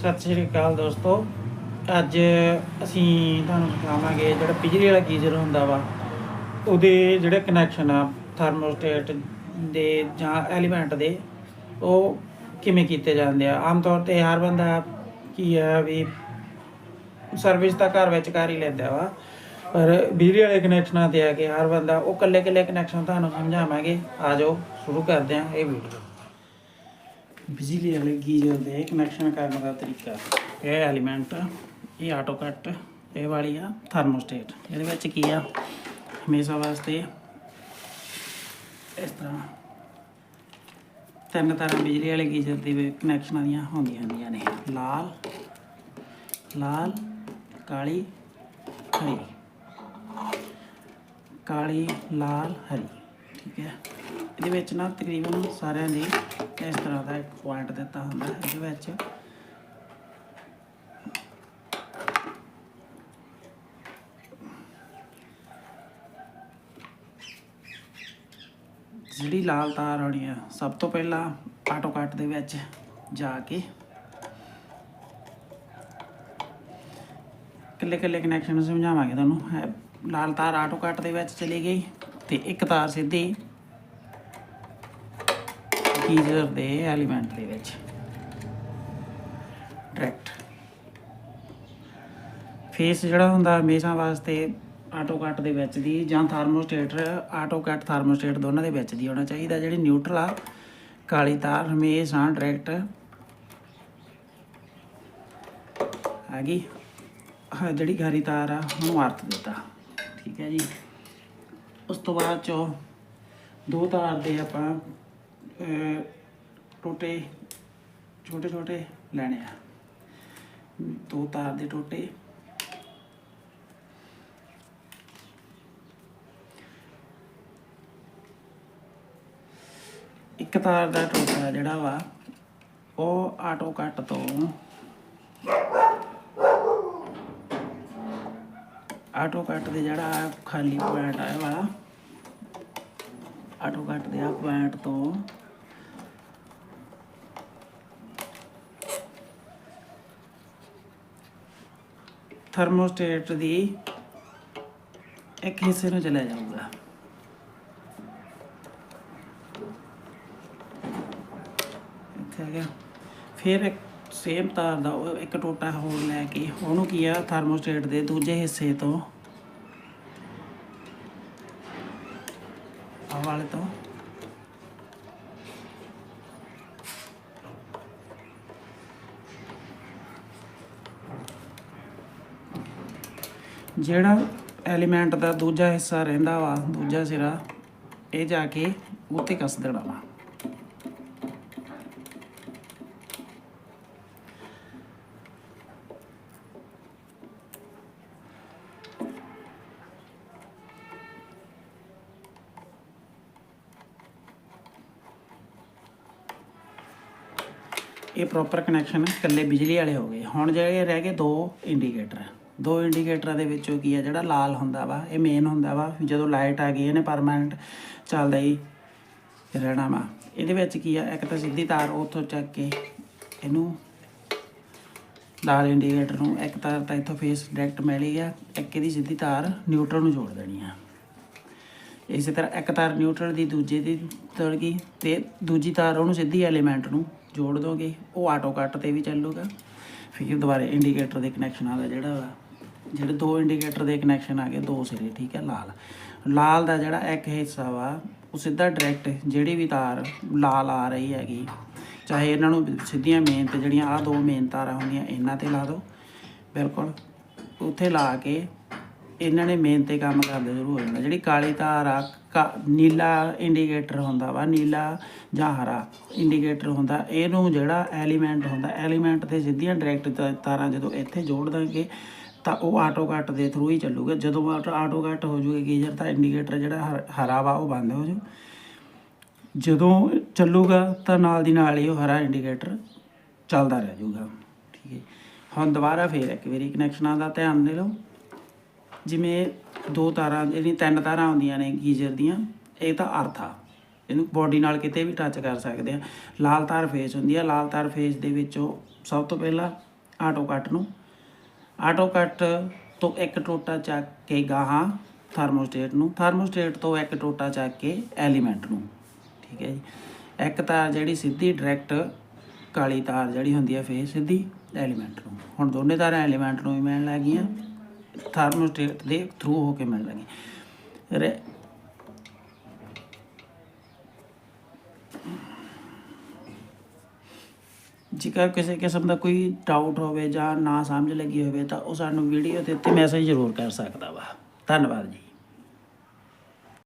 ਸਤਿ ਸ਼੍ਰੀ ਅਕਾਲ ਦੋਸਤੋ। ਅੱਜ ਅਸੀਂ ਤੁਹਾਨੂੰ ਦਿਖਾਵਾਂਗੇ ਜਿਹੜਾ ਬਿਜਲੀ ਵਾਲਾ ਗੀਜ਼ਰ ਹੁੰਦਾ ਵਾ, ਉਹਦੇ ਜਿਹੜੇ ਕਨੈਕਸ਼ਨ ਆ ਥਰਮੋਸਟੇਟ ਦੇ ਜਾਂ ਐਲੀਮੈਂਟ ਦੇ, ਉਹ ਕਿਵੇਂ ਕੀਤੇ ਜਾਂਦੇ ਆ? ਆਮ ਤੌਰ ਤੇ ਹਰ ਬੰਦਾ ਕੀ ਆ ਵੀ ਸਰਵਿਸ ਤਾਂ ਘਰ ਵਿੱਚ ਕਰ ਹੀ ਲੈਂਦਾ ਵਾ, ਪਰ ਬਿਜਲੀ ਵਾਲੇ ਕਨੈਕਸ਼ਨਾਂ ਤੇ ਆ ਕੇ ਹਰ ਬੰਦਾ, ਉਹ ਕੱਲੇ ਕੱਲੇ ਕਨੈਕਸ਼ਨ ਤੁਹਾਨੂੰ ਸਮਝਾਵਾਂਗੇ। ਆ ਜਾਓ, ਸ਼ੁਰੂ ਕਰਦੇ ਹਾਂ ਇਹ ਵੀਡੀਓ ਬਿਜਲੀ ਵਾਲੇ ਗੀਜ਼ਰ ਦੇ ਕਨੈਕਸ਼ਨ ਕਰਨ ਦਾ ਤਰੀਕਾ। ਇਹ ਐਲੀਮੈਂਟ ਇਹ ਆਟੋ ਕੱਟ ਇਹ ਵਾਲੀ ਆ ਥਰਮੋਸਟੇਟ ਇਹਦੇ ਵਿੱਚ ਕੀ ਆ? ਹਮੇਸ਼ਾ ਵਾਸਤੇ ਇਸ ਤਰ੍ਹਾਂ ਤਿੰਨ ਤਰ੍ਹਾਂ ਬਿਜਲੀ ਵਾਲੇ ਗੀਜ਼ਰ ਦੇ ਕਨੈਕਸ਼ਨਾਂ ਦੀਆਂ ਹੁੰਦੀਆਂ ਹੁੰਦੀਆਂ ਨੇ। ਲਾਲ ਲਾਲ, ਕਾਲੀ, ਹਰੀ। ਕਾਲੀ, ਲਾਲ, ਹਰੀ। ਠੀਕ ਹੈ। ਇਹਦੇ ਵਿੱਚ ਨਾ ਤਕਰੀਬਨ ਸਾਰਿਆਂ ਦੀ ਇਸ ਤਰ੍ਹਾਂ ਦਾ ਇੱਕ ਪੁਆਇੰਟ ਦਿੱਤਾ ਹੁੰਦਾ ਹੈ ਇਹਦੇ ਵਿੱਚ। ਜਿਹੜੀ ਲਾਲ ਤਾਰ ਆਉਣੀ ਆ, ਸਭ ਤੋਂ ਪਹਿਲਾਂ ਆਟੋ ਕੱਟ ਦੇ ਵਿੱਚ ਜਾ ਕੇ ਕੱਲੇ ਕੱਲੇ ਕਨੈਕਸ਼ਨ ਸਮਝਾਵਾਂਗੇ ਤੁਹਾਨੂੰ। ਹੈ ਲਾਲ ਤਾਰ ਆਟੋ ਕੱਟ ਦੇ ਵਿੱਚ ਚਲੀ ਗਈ ਤੇ ਇੱਕ ਤਾਰ ਸਿੱਧੀ ਗੀਜ਼ਰ ਦੇ ਐਲੀਮੈਂਟ ਦੇ ਵਿੱਚ। ਡਾਇਰੈਕਟ ਫੇਸ ਜਿਹੜਾ ਹੁੰਦਾ ਹਮੇਸ਼ਾ ਵਾਸਤੇ ਆਟੋ ਕੱਟ ਦੇ ਵਿੱਚ ਦੀ ਜਾਂ ਥਰਮੋਸਟੇਟਰ ਆਟੋ ਕੱਟ ਥਰਮੋਸਟੇਟ ਦੋਨਾਂ ਦੇ ਵਿੱਚ ਦੀ ਹੋਣਾ ਚਾਹੀਦਾ। ਜਿਹੜੀ ਨਿਊਟਰਲ ਆ, ਕਾਲੀ ਤਾਰ ਹਮੇਸ਼ਾ ਡਾਇਰੈਕਟ ਆ ਗਈ ਆਹ ਜਿਹੜੀ ਹਰੀ ਤਾਰ ਆ, ਉਹਨੂੰ ਅਰਥ ਦਿੱਤਾ। ਠੀਕ ਹੈ ਜੀ। ਉਸ ਤੋਂ ਬਾਅਦ ਚੋਂ ਦੋ ਤਾਰ ਦੇ ਆਪਾਂ ਟੋਟੇ ਛੋਟੇ ਛੋਟੇ ਲੈਣੇ ਆ। ਦੋ ਤਾਰ ਦੇ ਟੋਟੇ। ਇੱਕ ਤਾਰ ਦਾ ਟੋਟਾ ਜਿਹੜਾ ਵਾ, ਉਹ ਆਟੋ ਕੱਟ ਤੋਂ ਆਟੋ ਕੱਟ ਦੇ ਜਿਹੜਾ ਖਾਲੀ ਪੁਆਇੰਟ ਆਇਆ ਵਾਲਾ ਆਟੋ ਕੱਟ ਦੇ ਆ ਪੁਆਇੰਟ ਤੋਂ ਥਰਮੋਸਟੇਟ ਦੀ ਇੱਕ ਹਿੱਸੇ ਨੂੰ ਚਲਾ ਜਾਊਗਾ। ਇੱਥੇ ਆ ਗਿਆ। ਫਿਰ ਇੱਕ ਸੇਮ ਤਾਰ ਦਾ ਉਹ ਇੱਕ ਟੋਟਾ ਹੋਰ ਲੈ ਕੇ ਉਹਨੂੰ ਕੀ ਆ, ਥਰਮੋਸਟੇਟ ਦੇ ਦੂਜੇ ਹਿੱਸੇ ਤੋਂ, ਆਹ ਵਾਲੇ ਤੋਂ ਜਿਹੜਾ ਐਲੀਮੈਂਟ ਦਾ ਦੂਜਾ ਹਿੱਸਾ ਰਹਿੰਦਾ ਵਾ, ਦੂਜਾ ਸਿਰਾ, ਇਹ ਜਾ ਕੇ ਉੱਤੇ ਕੱਸ ਦੇਣਾ ਵਾ। ਇਹ ਪ੍ਰੋਪਰ ਕਨੈਕਸ਼ਨ ਇਕੱਲੇ ਬਿਜਲੀ ਵਾਲੇ ਹੋ ਗਏ। ਹੁਣ ਜਿਹੜੇ ਰਹਿ ਗਏ ਦੋ ਇੰਡੀਕੇਟਰ ਦੋ ਇੰਡੀਕੇਟਰਾਂ ਦੇ ਵਿੱਚੋਂ ਕੀ ਆ, ਜਿਹੜਾ ਲਾਲ ਹੁੰਦਾ ਵਾ, ਇਹ ਮੇਨ ਹੁੰਦਾ ਵਾ, ਜਦੋਂ ਲਾਈਟ ਆ ਗਈ, ਇਹਨੇ ਪਰਮਾਨੈਂਟ ਚੱਲਦਾ ਹੀ ਰਹਿਣਾ ਵਾ। ਇਹਦੇ ਵਿੱਚ ਕੀ ਆ, ਇੱਕ ਤਾਂ ਸਿੱਧੀ ਤਾਰ ਉੱਥੋਂ ਚੱਕ ਕੇ ਇਹਨੂੰ ਲਾਲ ਇੰਡੀਕੇਟਰ ਨੂੰ, ਇੱਕ ਤਾਰ ਤਾਂ ਇੱਥੋਂ ਫੇਸ ਡਾਇਰੈਕਟ ਮਿਲੀ ਆ, ਇੱਕ ਇਹਦੀ ਸਿੱਧੀ ਤਾਰ ਨਿਊਟਰਲ ਨੂੰ ਜੋੜ ਦੇਣੀ ਆ। ਇਸੇ ਤਰ੍ਹਾਂ ਇੱਕ ਤਾਰ ਨਿਊਟਰਲ ਦੀ, ਦੂਜੇ ਦੀ ਤੁਰ ਗਈ, ਤੇ ਦੂਜੀ ਤਾਰ ਉਹਨੂੰ ਸਿੱਧੀ ਐਲੀਮੈਂਟ ਨੂੰ ਜੋੜ ਦੋਗੇ, ਉਹ ਆਟੋ ਕੱਟ ਤੇ ਵੀ ਚੱਲੂਗਾ। ਫਿਰ ਦੁਬਾਰੇ ਇੰਡੀਕੇਟਰ ਦੇ ਕਨੈਕਸ਼ਨ ਦਾ ਜਿਹੜਾ ਵਾ ਜਿਹੜੇ ਦੋ ਇੰਡੀਕੇਟਰ ਦੇ ਕਨੈਕਸ਼ਨ ਆ ਗਏ, ਦੋ ਸਿਰੇ, ਠੀਕ ਹੈ, ਲਾਲ। ਲਾਲ ਦਾ ਜਿਹੜਾ ਇੱਕ ਹਿੱਸਾ ਵਾ, ਉਹ ਸਿੱਧਾ ਡਾਇਰੈਕਟ ਜਿਹੜੀ ਵੀ ਤਾਰ ਲਾਲ ਆ ਰਹੀ ਹੈਗੀ, ਚਾਹੇ ਇਹਨਾਂ ਨੂੰ ਸਿੱਧੀਆਂ ਮੇਨ ਤੇ ਜਿਹੜੀਆਂ ਆ ਦੋ ਮੇਨ ਤਾਰਾਂ ਹੁੰਦੀਆਂ, ਇਹਨਾਂ ਤੇ ਲਾ ਦਿਓ ਬਿਲਕੁਲ। ਉੱਥੇ ਲਾ ਕੇ ਇਹਨਾਂ ਨੇ ਮੇਨ ਤੇ ਕੰਮ ਕਰਦੇ ਜ਼ਰੂਰ ਹੋ ਜਾਂਦਾ ਜਿਹੜੀ ਕਾਲੀ ਤਾਰ ਆ, ਕਾ- ਨੀਲਾ ਇੰਡੀਕੇਟਰ ਹੁੰਦਾ ਵਾ, ਨੀਲਾ ਜਾਂ ਹਰਾ ਇੰਡੀਕੇਟਰ ਹੁੰਦਾ, ਇਹਨੂੰ ਜਿਹੜਾ ਐਲੀਮੈਂਟ ਹੁੰਦਾ ਐਲੀਮੈਂਟ ਤੇ ਸਿੱਧੀਆਂ ਡਾਇਰੈਕਟ ਤਾਰਾਂ ਜਦੋਂ ਇੱਥੇ ਜੋੜ ਦਾਂਗੇ ਤਾਂ ਉਹ ਆਟੋ ਕੱਟ ਦੇ ਥਰੂ ਹੀ ਚੱਲੂਗਾ। ਜਦੋਂ ਆਟੋ ਕੱਟ ਹੋ ਜੂਗਾ ਗੀਜ਼ਰ ਤਾਂ ਇੰਡੀਕੇਟਰ ਜਿਹੜਾ ਹਰ- ਹਰਾ ਵਾ ਉਹ ਬੰਦ ਹੋ ਜੂ। ਜਦੋਂ ਚੱਲੂਗਾ ਤਾਂ ਨਾਲ ਦੀ ਨਾਲ ਹੀ ਉਹ ਹਰਾ ਇੰਡੀਕੇਟਰ ਚੱਲਦਾ ਰਹਿ ਜੂਗਾ। ਠੀਕ ਹੈ ਹੁਣ ਦੁਬਾਰਾ ਫੇਰ ਇੱਕ ਵਾਰੀ ਕਨੈਕਸ਼ਨਾਂ ਦਾ ਧਿਆਨ ਦੇ ਲਓ। ਜਿਵੇਂ ਦੋ ਤਾਰਾਂ, ਜਿਹੜੀਆਂ ਤਿੰਨ ਤਾਰਾਂ ਹੁੰਦੀਆਂ ਨੇ ਗੀਜ਼ਰ ਦੀਆਂ, ਇਹ ਤਾਂ ਅਰਥ ਆ। ਇਹਨੂੰ ਬੋਡੀ ਨਾਲ ਕਿਤੇ ਵੀ ਟੱਚ ਕਰ ਸਕਦੇ ਆ। ਲਾਲ ਤਾਰ ਫੇਸ ਹੁੰਦੀ ਆ। ਲਾਲ ਤਾਰ ਫੇਸ ਦੇ ਵਿੱਚੋਂ ਸਭ ਤੋਂ ਪਹਿਲਾਂ ਆਟੋ ਕੱਟ ਨੂੰ ਆਟੋ ਕੱਟ ਤੋਂ ਇੱਕ ਟੋਟਾ ਚੱਕ ਕੇ ਗਾਹਾਂ ਥਰਮੋਸਟੇਟ ਨੂੰ ਥਰਮੋਸਟੇਟ ਤੋਂ ਇੱਕ ਟੋਟਾ ਚੱਕ ਕੇ ਐਲੀਮੈਂਟ ਨੂੰ, ਠੀਕ ਹੈ ਜੀ। ਇੱਕ ਤਾਰ ਜਿਹੜੀ ਸਿੱਧੀ ਡਾਇਰੈਕਟ ਕਾਲੀ ਤਾਰ ਜਿਹੜੀ ਹੁੰਦੀ ਹੈ ਫੇਸ ਸਿੱਧੀ ਐਲੀਮੈਂਟ ਨੂੰ। ਹੁਣ ਦੋਨੇ ਤਾਰਾਂ ਐਲੀਮੈਂਟ ਨੂੰ ਵੀ ਮਿਲਣ ਲੱਗੀਆਂ ਥਰਮੋਸਟੇਟ ਦੇ ਥਰੂ ਹੋ ਕੇ ਮਿਲਣ ਲੱਗੀਆਂ। ਜੇਕਰ ਕਿਸੇ ਕਿਸਮ ਦਾ ਕੋਈ ਡਾਊਟ ਹੋਵੇ ਜਾਂ ਨਾ ਸਮਝ ਲੱਗੀ ਹੋਵੇ ਤਾਂ ਉਹ ਸਾਨੂੰ ਵੀਡੀਓ ਦੇ ਉੱਤੇ ਮੈਸੇਜ ਜ਼ਰੂਰ ਕਰ ਸਕਦਾ ਵਾ। ਧੰਨਵਾਦ ਜੀ।